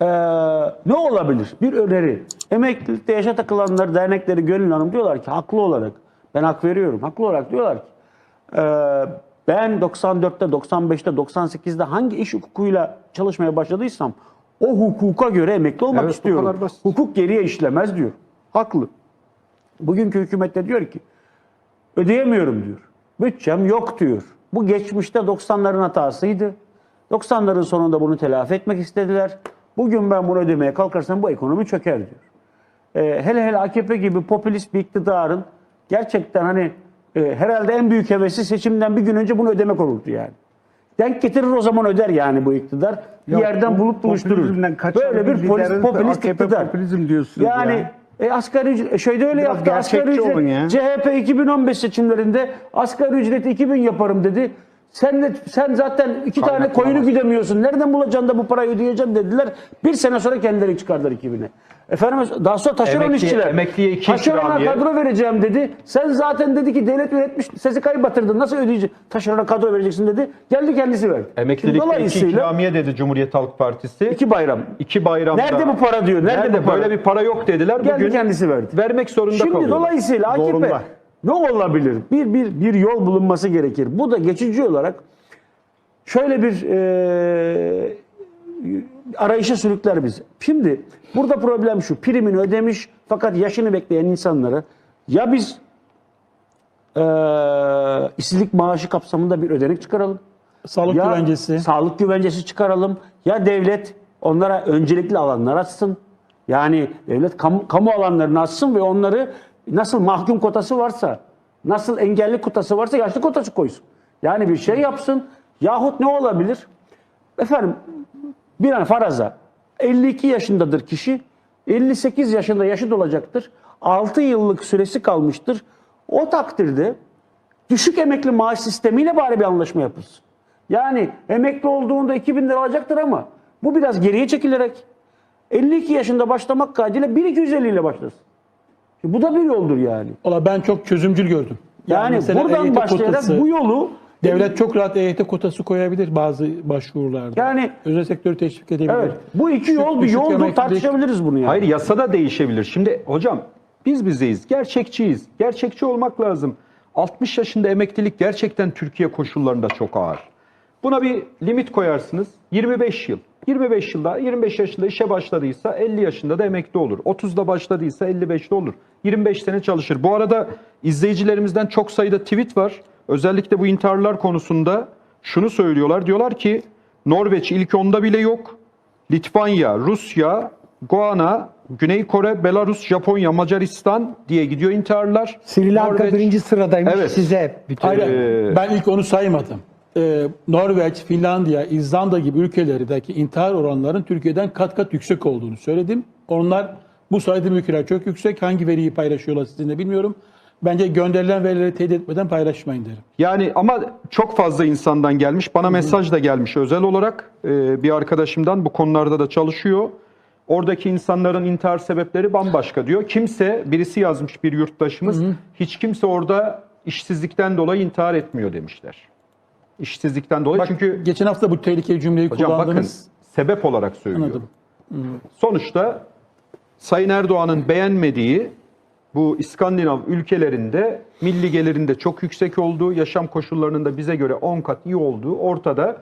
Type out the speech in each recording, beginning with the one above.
Ee, ne olabilir? Bir öneri. Emeklilikte yaşa takılanlar dernekleri Gönül Hanım diyorlar ki haklı olarak ben hak veriyorum. Haklı olarak diyorlar ki e, ben 94'te, 95'te, 98'de hangi iş hukukuyla çalışmaya başladıysam o hukuka göre emekli olmak Evet, istiyorum. Hukuk geriye işlemez diyor. Haklı. Bugünkü hükümet de diyor ki ödeyemiyorum diyor. Bütçem yok diyor. Bu geçmişte 90'ların hatasıydı. 90'ların sonunda bunu telafi etmek istediler. Bugün ben bunu ödemeye kalkarsam bu ekonomi çöker diyor. Ee, hele hele AKP gibi popülist bir iktidarın gerçekten hani e, herhalde en büyük hevesi seçimden bir gün önce bunu ödemek olurdu yani. Denk getirir o zaman öder yani bu iktidar. Bir Ya yerden bu bulup buluşturur. Böyle bir polis, popülist AKP iktidar. popülizm diyorsunuz Yani ya. e, asgari ücret, şeyde öyle Biraz yaptı. Asgari ücret, ya. CHP 2015 seçimlerinde asgari ücreti 2000 yaparım dedi. Sen de sen zaten iki tane Kaynak koyunu bulamaz. güdemiyorsun. Nereden bulacaksın da bu parayı ödeyeceksin dediler. Bir sene sonra kendileri çıkardılar 2000'e. Efendim daha sonra taşeron Emekli- işçiler. emekliye iki Taşerona ikramiye. kadro vereceğim dedi. Sen zaten dedi ki devlet yönetmiş sesi batırdın. Nasıl ödeyeceksin? Taşerona kadro vereceksin dedi. Geldi kendisi verdi. Şimdi Emeklilikte iki ikramiye dedi Cumhuriyet Halk Partisi. İki, iki bayram. bayramda. Nerede bu para diyor? Nerede, Nerede, bu para? böyle bir para yok dediler. Geldi Bugün kendisi verdi. vermek zorunda Şimdi kalıyor. dolayısıyla AKP Zorunda. Ne olabilir? Bir, bir, bir yol bulunması gerekir. Bu da geçici olarak şöyle bir e, arayışa sürükler bizi. Şimdi burada problem şu. Primini ödemiş fakat yaşını bekleyen insanlara ya biz e, işsizlik maaşı kapsamında bir ödenek çıkaralım. Sağlık ya güvencesi. Sağlık güvencesi çıkaralım. Ya devlet onlara öncelikli alanlar açsın. Yani devlet kamu, kamu alanlarını açsın ve onları nasıl mahkum kotası varsa, nasıl engelli kotası varsa yaşlı kotası koysun. Yani bir şey yapsın. Yahut ne olabilir? Efendim bir an faraza 52 yaşındadır kişi. 58 yaşında yaşı dolacaktır. 6 yıllık süresi kalmıştır. O takdirde düşük emekli maaş sistemiyle bari bir anlaşma yapılsın. Yani emekli olduğunda 2000 lira alacaktır ama bu biraz geriye çekilerek 52 yaşında başlamak kaydıyla 1250 ile başlasın. Şimdi bu da bir yoldur yani. Valla ben çok çözümcül gördüm. Yani, mesela buradan EYT başlayarak kotası, bu yolu devlet çok rahat EYT kotası koyabilir bazı başvurularda. Yani- özel sektörü teşvik edebilir. evet bu iki Düşük- yol bir düşük yoldur emeklilik- tartışabiliriz bunu yani. Hayır yasada değişebilir. Şimdi hocam biz bizeyiz. Gerçekçiyiz. Gerçekçi olmak lazım. 60 yaşında emeklilik gerçekten Türkiye koşullarında çok ağır. Buna bir limit koyarsınız. 25 yıl. 25 yılda 25 yaşında işe başladıysa 50 yaşında da emekli olur. 30'da başladıysa 55'te olur. 25 sene çalışır. Bu arada izleyicilerimizden çok sayıda tweet var. Özellikle bu intiharlar konusunda şunu söylüyorlar. Diyorlar ki Norveç ilk onda bile yok. Litvanya, Rusya, Goana, Güney Kore, Belarus, Japonya, Macaristan diye gidiyor intiharlar. Sri Lanka Norveç- birinci sıradaymış Evet. size. Bütün Hayır, Ee, ben ilk onu saymadım. Ee, Norveç, Finlandiya, İzlanda gibi ülkelerdeki intihar oranlarının Türkiye'den kat kat yüksek olduğunu söyledim. Onlar bu saydığım ülkeler çok yüksek. Hangi veriyi paylaşıyorlar sizinle bilmiyorum. Bence gönderilen verileri teyit etmeden paylaşmayın derim. Yani ama çok fazla insandan gelmiş. Bana mesaj da gelmiş özel olarak Ee, bir arkadaşımdan bu konularda da çalışıyor. Oradaki insanların intihar sebepleri bambaşka diyor. Kimse, birisi yazmış bir yurttaşımız, hiç kimse orada işsizlikten dolayı intihar etmiyor demişler. İşsizlikten dolayı Bak, çünkü geçen hafta bu tehlikeli cümleyi hocam bakın kullandınız. sebep olarak söylüyorum. Anladım. Sonuçta Sayın Erdoğan'ın beğenmediği bu İskandinav ülkelerinde milli gelirinde çok yüksek olduğu, yaşam koşullarının da bize göre 10 kat iyi olduğu ortada.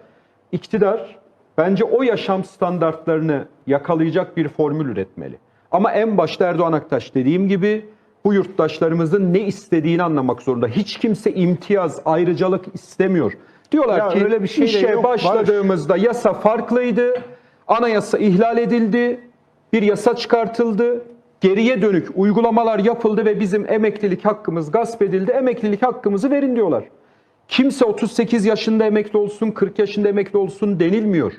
İktidar bence o yaşam standartlarını yakalayacak bir formül üretmeli. Ama en başta Erdoğan Aktaş dediğim gibi bu yurttaşlarımızın ne istediğini anlamak zorunda. Hiç kimse imtiyaz, ayrıcalık istemiyor. Diyorlar Ya ki öyle bir şey işe yok, başladığımızda yasa farklıydı. Anayasa ihlal edildi. Bir yasa çıkartıldı. Geriye dönük uygulamalar yapıldı ve bizim emeklilik hakkımız gasp edildi. Emeklilik hakkımızı verin diyorlar. Kimse 38 yaşında emekli olsun, 40 yaşında emekli olsun denilmiyor.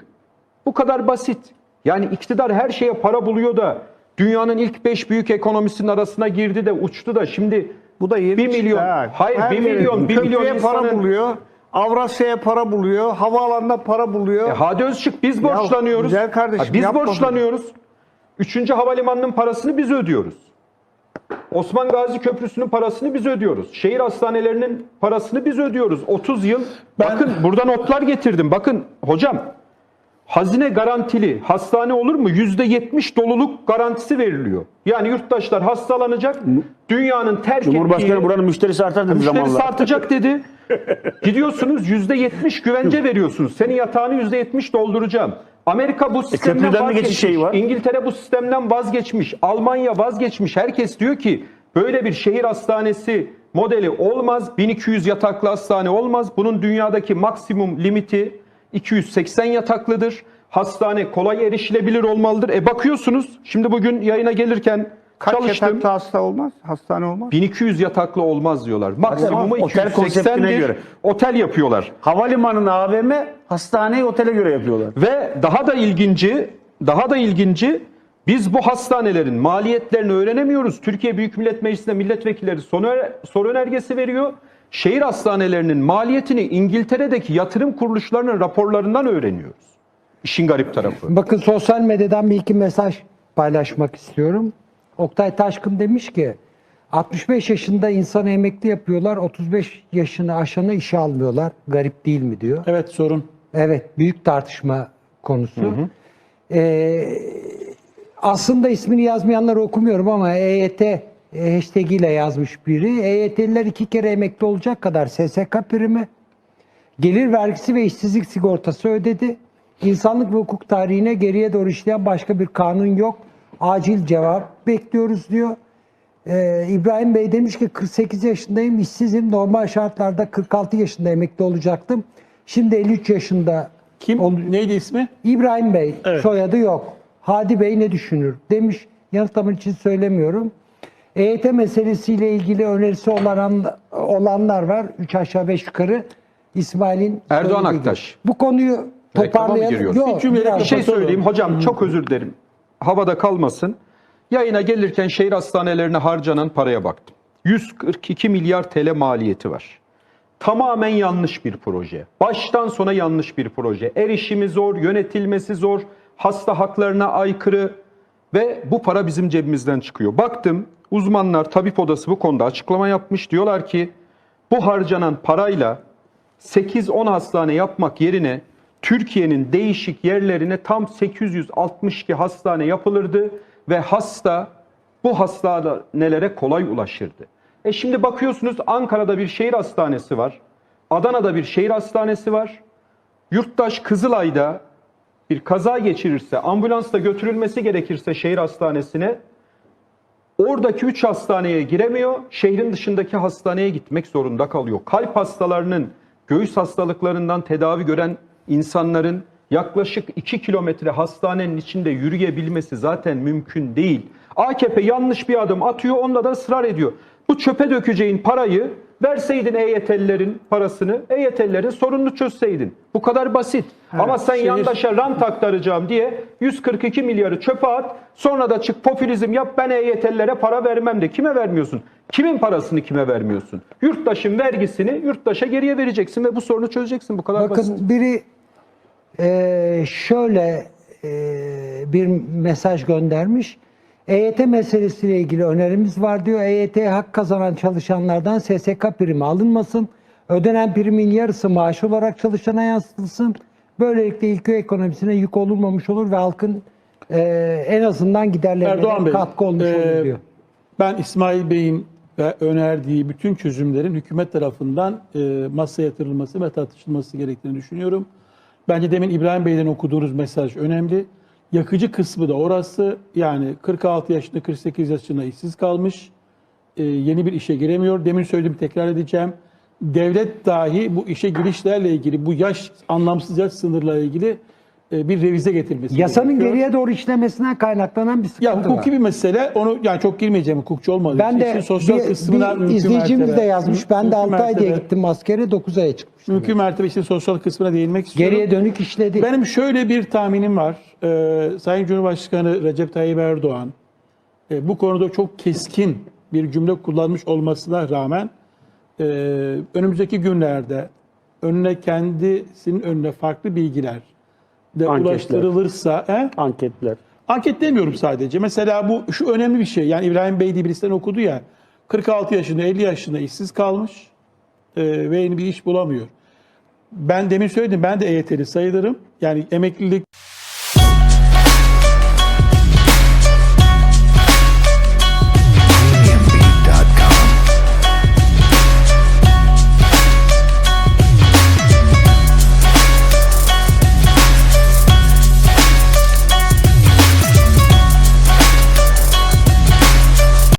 Bu kadar basit. Yani iktidar her şeye para buluyor da dünyanın ilk 5 büyük ekonomisinin arasına girdi de uçtu da şimdi Bu da yeni 1 çıktı milyon, ha. hayır Her 1 yere milyon, 1 milyon köprüye para insanın buluyor. Avrasya'ya para buluyor. Havaalanına para buluyor. E, Hadi Özçık biz borçlanıyoruz. güzel kardeşim, Ha, biz yapma bunu. borçlanıyoruz. Üçüncü havalimanının parasını biz ödüyoruz. Osman Gazi Köprüsü'nün parasını biz ödüyoruz. Şehir hastanelerinin parasını biz ödüyoruz. 30 yıl. Ben- Bakın burada notlar getirdim. Bakın hocam hazine garantili hastane olur mu? %70 doluluk garantisi veriliyor. Yani yurttaşlar hastalanacak. Dünyanın terk Cumhurbaşkanı ettiği buranın müşterisi artar dedi müşterisi zamanla. artacak dedi. Gidiyorsunuz %70 güvence veriyorsunuz. Senin yatağını %70 dolduracağım. Amerika bu sistemden köprüden de vazgeçmiş. şeyi var. İngiltere bu sistemden vazgeçmiş. Almanya vazgeçmiş. Herkes diyor ki böyle bir şehir hastanesi modeli olmaz. 1200 yataklı hastane olmaz. Bunun dünyadaki maksimum limiti 280 yataklıdır. Hastane kolay erişilebilir olmalıdır. E bakıyorsunuz şimdi bugün yayına gelirken Kaç çalıştım. yataklı hasta olmaz? Hastane olmaz. 1200 yataklı olmaz diyorlar. Maksimumu otel konseptine 280'dir. göre. Otel yapıyorlar. Havalimanını AVM, hastaneyi otele göre yapıyorlar. Ve daha da ilginci, daha da ilginci biz bu hastanelerin maliyetlerini öğrenemiyoruz. Türkiye Büyük Millet Meclisi'nde milletvekilleri soru, önergesi veriyor. Şehir hastanelerinin maliyetini İngiltere'deki yatırım kuruluşlarının raporlarından öğreniyoruz. İşin garip tarafı. Bakın sosyal medyadan bir iki mesaj paylaşmak istiyorum. Oktay Taşkın demiş ki 65 yaşında insanı emekli yapıyorlar, 35 yaşını aşanı işe almıyorlar. Garip değil mi diyor. Evet sorun. Evet, büyük tartışma konusu. Ee, aslında ismini yazmayanları okumuyorum ama EYT hashtag ile yazmış biri. EYT'liler iki kere emekli olacak kadar SSK primi, gelir vergisi ve işsizlik sigortası ödedi. İnsanlık ve hukuk tarihine geriye doğru işleyen başka bir kanun yok. Acil cevap bekliyoruz diyor. Ee, İbrahim Bey demiş ki 48 yaşındayım, işsizim. Normal şartlarda 46 yaşında emekli olacaktım. Şimdi 53 yaşında Kim? ol- Neydi ismi? İbrahim Bey Evet. soyadı yok. Hadi Bey ne düşünür? Demiş. Yanıtlamak için söylemiyorum. EYT meselesiyle ilgili önerisi olan, olanlar var. Üç aşağı beş yukarı. İsmail'in Erdoğan söylediği gibi. Aktaş. Bu konuyu toparlayalım. Yok, Bir biraz- Bir şey söyleyeyim hocam çok özür dilerim. Havada kalmasın. Yayına gelirken şehir hastanelerine harcanan paraya baktım. 142 milyar TL maliyeti var. Tamamen yanlış bir proje. Baştan sona yanlış bir proje. Erişimi zor, yönetilmesi zor, hasta haklarına aykırı ve bu para bizim cebimizden çıkıyor. Baktım uzmanlar, tabip odası bu konuda açıklama yapmış. Diyorlar ki bu harcanan parayla 8-10 hastane yapmak yerine Türkiye'nin değişik yerlerine tam 862 hastane yapılırdı ve hasta bu hastanelere kolay ulaşırdı. E şimdi bakıyorsunuz Ankara'da bir şehir hastanesi var. Adana'da bir şehir hastanesi var. Yurttaş Kızılay'da bir kaza geçirirse, ambulansla götürülmesi gerekirse şehir hastanesine Oradaki 3 hastaneye giremiyor, şehrin dışındaki hastaneye gitmek zorunda kalıyor. Kalp hastalarının, göğüs hastalıklarından tedavi gören insanların yaklaşık 2 kilometre hastanenin içinde yürüyebilmesi zaten mümkün değil. AKP yanlış bir adım atıyor, onda da ısrar ediyor. Bu çöpe dökeceğin parayı verseydin EYT'lilerin parasını, EYT'lilerin sorununu çözseydin. Bu kadar basit. Ama sen şehir- yandaşa rant aktaracağım diye 142 milyarı çöpe at. Sonra da çık popülizm yap ben EYT'lilere para vermem de. Kime vermiyorsun? Kimin parasını kime vermiyorsun? Yurttaşın vergisini yurttaşa geriye vereceksin ve bu sorunu çözeceksin. Bu kadar basit. Bakın biri eee, şöyle eee, bir mesaj göndermiş. EYT meselesiyle ilgili önerimiz var diyor. EYT'ye hak kazanan çalışanlardan SSK primi alınmasın. Ödenen primin yarısı maaş olarak çalışana yansıtılsın. Böylelikle ülke ekonomisine yük olunmamış olur ve halkın eee, en azından giderlerine Bey, katkı olmuş e, olur diyor. Ben İsmail Bey'in ve önerdiği bütün çözümlerin hükümet tarafından e, masaya yatırılması ve tartışılması gerektiğini düşünüyorum. Bence demin İbrahim Bey'den okuduğunuz mesaj önemli. Yakıcı kısmı da orası. Yani 46 yaşında 48 yaşında işsiz kalmış. e, yeni bir işe giremiyor. Demin söylediğimi tekrar edeceğim. Devlet dahi bu işe girişlerle ilgili, bu yaş anlamsız yaş sınırlarla ilgili e, bir revize getirmesi Yasanın gerekiyor. geriye doğru işlemesinden kaynaklanan bir sıkıntı Ya var. hukuki bir mesele. Onu yani çok girmeyeceğim hukukçu olmadığı Ben için. de İşin sosyal bir, kısmına bir mümkün izleyicimiz mertebe- de yazmış. Ben de mümkün 6 ay diye mertebe- gittim askere 9 aya çıkmıştım. Mümkün mertebe işin sosyal kısmına değinmek istiyorum. Geriye dönük işledi. Benim şöyle bir tahminim var. Ee, Sayın Cumhurbaşkanı Recep Tayyip Erdoğan e, bu konuda çok keskin bir cümle kullanmış olmasına rağmen e, önümüzdeki günlerde önüne kendisinin önüne farklı bilgiler de Anketler. ulaştırılırsa he? Anketler. Anket demiyorum sadece. Mesela bu şu önemli bir şey. Yani İbrahim Bey diye birisinden okudu ya. 46 yaşında, 50 yaşında işsiz kalmış e, ve yeni bir iş bulamıyor. Ben demin söyledim. Ben de EYT'li sayılırım. Yani emeklilik